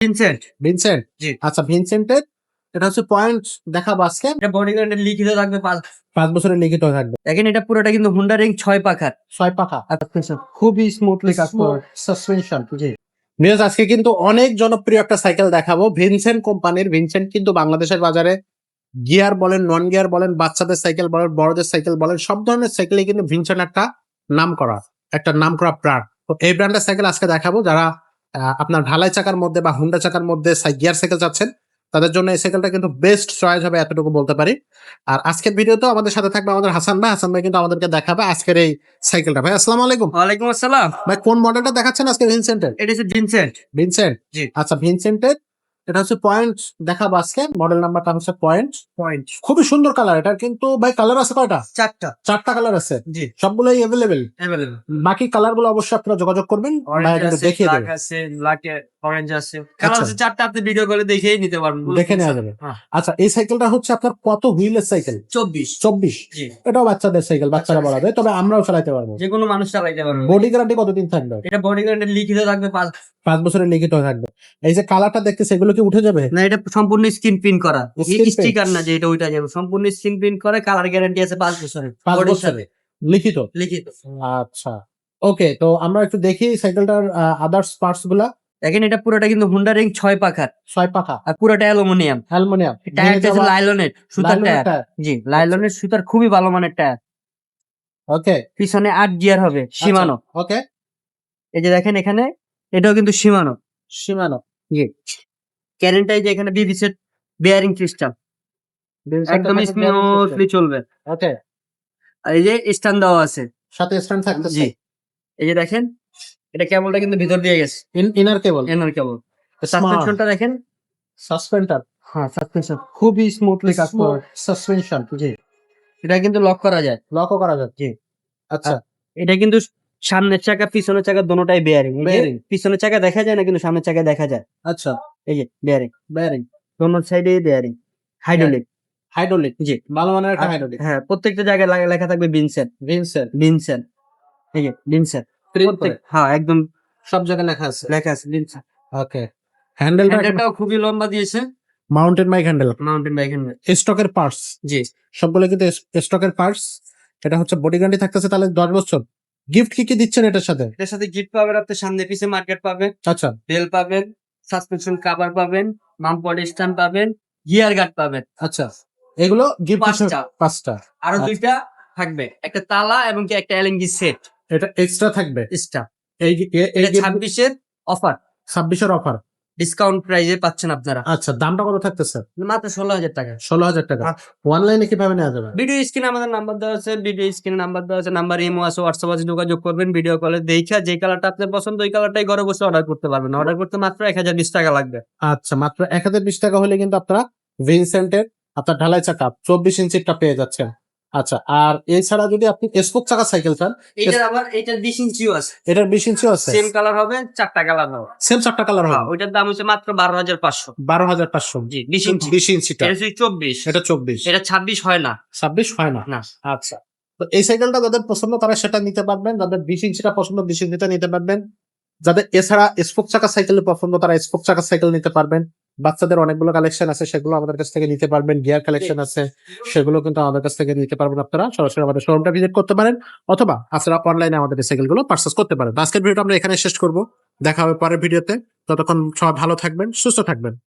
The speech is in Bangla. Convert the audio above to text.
ভিনসেন্ট ভিনসেন্ট জি। আচ্ছা ভিনসেন্টের এটা হচ্ছে পয়েন্ট দেখাবো আজকে। এটা বডিগার্ডের লিখিত থাকবে পাঁচ পাঁচ বছরের লিখিত থাকবে। দেখেন এটা পুরোটা কিন্তু হুন্ডা রিং ছয় পাখার। ছয় পাখা। আচ্ছা খুবই স্মুথলি কাজ করে। সাসপেনশন জি। নিউজ আজকে কিন্তু অনেক জনপ্রিয় একটা সাইকেল দেখাবো। ভিনসেন্ট কোম্পানির ভিনসেন্ট কিন্তু বাংলাদেশের বাজারে গিয়ার বলেন নন গিয়ার বলেন বাচ্চাদের সাইকেল বলেন বড়দের সাইকেল বলেন সব ধরনের সাইকেলে কিন্তু ভিনসেন্ট একটা নাম করা একটা নাম করা ব্র্যান্ড তো এই ব্র্যান্ডের সাইকেল আজকে দেখাবো। যারা আপনার ঢালাই চাকার মধ্যে বা হুন্ডা চাকার মধ্যে গিয়ার সাইকেল চাচ্ছেন তাদের জন্য এই সাইকেলটা কিন্তু বেস্ট চয়েস হবে এতটুকু বলতে পারি। আর আজকের ভিডিওতে আমাদের সাথে থাকবে আমাদের হাসান ভাই। হাসান ভাই কিন্তু আমাদেরকে দেখাবে আজকের এই সাইকেলটা। ভাই আসসালামু আলাইকুম। ওয়ালাইকুম আসসালাম। ভাই কোন মডেলটা দেখাচ্ছেন আজকে ভিনসেন্টের এটা হচ্ছে ভিনসেন্ট ভিনসেন্ট জি। আচ্ছা ভিনসেন্টের এটা হচ্ছে পয়েন্ট দেখাবো আজকে মডেল নাম্বারটা হচ্ছে পয়েন্ট পয়েন্ট খুবই সুন্দর কালার এটার কিন্তু ভাই কালার আছে কয়টা? চারটা। চারটা কালার আছে। জি। সবগুলোই অ্যাভেলেবেল অ্যাভেলেবেল বাকি কালারগুলো অবশ্যই আপনারা যোগাযোগ করবেন দেখিয়ে দেবেন আছে অরেঞ্জ আছে। কালার আচ্ছা। আছে চারটা আপনি ভিডিও করে দেখেই নিতে পারবেন দেখে নেওয়া যাবে। হ্যাঁ। আচ্ছা এই সাইকেলটা হচ্ছে আপনার কত হুইলের সাইকেল চব্বিশ। চব্বিশ। এটাও বাচ্চাদের সাইকেল বাচ্চারা বলা যায় তবে আমরাও পারব। যে কোনো মানুষ চালাইতে পারবে। বডি গ্যারান্টি কতদিন থাকবে? এটা লিখিত থাকবে পাঁচ পাঁচ বছরের লিখিত থাকবে। এই যে কালারটা দেখতে সেগুলো কি উঠে যাবে? না এটা সম্পূর্ণ স্ক্রিন প্রিন্ট করা। স্টিকার না যে এটা ওইটা যাবে সম্পূর্ণ স্ক্রিন প্রিন্ট করে কালার গ্যারান্টি আছে পাঁচ বছরের। পাঁচ বছরের? লিখিত? লিখিত। আচ্ছা। ওকে তো আমরা একটু দেখি সাইকেলটার আদার্স পার্টসগুলা। দেখেন এটা পুরোটা কিন্তু হুন্ডা রিং ছয় পাখা। ছয় পাখা। আর পুরোটা অ্যালুমিনিয়াম। অ্যালুমিনিয়াম। টায়ারটা আছে লাইলনের সুতার টায়ার। জি লাইলনের সুতার খুবই ভালো মানের টায়ার। ওকে। পিছনে আট গিয়ার হবে সীমানো। ওকে। এই যে দেখেন এখানে এটাও কিন্তু সীমানো। সীমানো। জি। ক্যারেন্টাই যে এখানে বিবিসি বেয়ারিং সিস্টেম একদম স্মুথলি চলবে। ওকে। আর এই যে স্ট্যান্ড দেওয়া আছে। সাথে স্ট্যান্ড থাকতেছে। জি। এই যে দেখেন এটা কেবলটা কিন্তু ভিতর দিয়ে গেছে। ইনার কেবল এনার কেবল সাসপেনশনটা দেখেন। সাসপেন্ডার হ্যাঁ সাসপেনশন খুবই স্মুথলি কাজ করে। সাসপেনশন জি। এটা কিন্তু লক করা যায়। লকও করা যাচ্ছে জি। আচ্ছা। এটা কিন্তু সামনের চাকা পিছনের চাকা দোনোটাই বেয়ারিং Bearing। পিছনের চাকা দেখা যায় না কিন্তু সামনের চাকা দেখা যায়। আচ্ছা। এই যে বেয়ারিং বেয়ারিং দোনো সাইডে বেয়ারিং হাইড্রোলিক হাইড্রোলিক জি। ভালো মানের একটা হাইড্রোলিক হ্যাঁ প্রত্যেকটা জায়গায় লেখা থাকবে বিনসেন। ভিনসেন বিনসেন। এই যে বিনসেন। হ্যাঁ একদম সব জায়গায় লেখা আছে। লেখা আছে ওকে হ্যান্ডেলটা হ্যান্ডেলটাও খুবই লম্বা দিয়েছে। Mountain bike handle mountain bike handle স্টকের পার্টস জি। সবগুলো কিন্তু স্টকের পার্টস এটা হচ্ছে বডি গ্যারান্টি থাকতেছে তাহলে দশ বছর। গিফট কি কি দিচ্ছেন এটার সাথে? এটার সাথে গিফট পাবেন আপনি সামনে পিছে মার্কেট পাবেন। আচ্ছা। বেল পাবেন সাসপেনশন কভার পাবেন মাম বডি স্ট্যান্ড পাবেন গিয়ার গার্ড পাবেন। আচ্ছা। এগুলো গিফট পাঁচটা। পাঁচটা। আরও আচ্ছা। দুইটা থাকবে। একটা তালা এবং কি একটা এলএনজি সেট এটা এক্সট্রা থাকবে। স্টার এই এই ছাব্বিশের অফার ছাব্বিশের অফার ডিসকাউন্ট প্রাইজে পাচ্ছেন আপনারা। আচ্ছা দামটা কত থাকতেছে? মাত্র ষোলো হাজার টাকা। ষোলো হাজার টাকা। অনলাইনে কীভাবে নেওয়া যাবে? ভিডিও স্ক্রিনে আমাদের নাম্বার দেওয়া আছে ভিডিও স্ক্রিনে নাম্বার দেওয়া আছে নাম্বার ইমো আছে হোয়াটসঅ্যাপ আছে যোগাযোগ করবেন ভিডিও কলে দেখা যে কালারটা আপনার পছন্দ ওই কালারটাই ঘরে বসে অর্ডার করতে পারবেন। অর্ডার করতে মাত্র এক হাজার বিশ টাকা লাগবে। আচ্ছা মাত্র এক হাজার বিশ টাকা হলে কিন্তু আপনারা ভিনসেন্টের আপনার ঢালাই চাকা চব্বিশ ইঞ্চিটা পেয়ে যাচ্ছেন। আচ্ছা আর এছাড়া যদি আপনি স্পোক চাকা সাইকেল চান এইটার আবার এইটার বিশ ইঞ্চিও আছে। এটার বিশ ইঞ্চিও আছে? সেম কালার হবে চারটা কালার হবে। সেম চারটা কালার হ্যাঁ, হবে ওইটার দাম হচ্ছে মাত্র বারো হাজার পাঁচশো। বারো হাজার পাঁচশো। জি বিশ ইঞ্চি বিশ ইঞ্চিটা এটা। চব্বিশ। এটা চব্বিশ। এটা ছাব্বিশ হয় না। ছাব্বিশ হয় না? না। আচ্ছা। তো এই সাইকেলটা যাদের পছন্দ তারা সেটা নিতে পারবেন। যাদের বিশ ইঞ্চিটা পছন্দ বিশ ইঞ্চিটা নিতে পারবেন। যাদের এছাড়া স্পোক চাকা সাইকেল পছন্দ তারা স্পোক চাকা সাইকেল নিতে পারবেন। বাচ্চাদের অনেকগুলো কালেকশন আছে সেগুলো আমাদের কাছ থেকে নিতে পারবেন গিয়ার কালেকশন আছে সেগুলো কিন্তু আমাদের কাছ থেকে নিতে পারবেন আপনারা। সরাসরি আমাদের শোরুমটা ভিজিট করতে পারেন অথবা আপনারা অনলাইনে আমাদের এই সাইকেলগুলো পার্সেস করতে পারেন। আজকের ভিডিওটা আমরা এখানে শেষ করব। দেখা হবে পরের ভিডিওতে ততক্ষণ সবাই ভালো থাকবেন সুস্থ থাকবেন।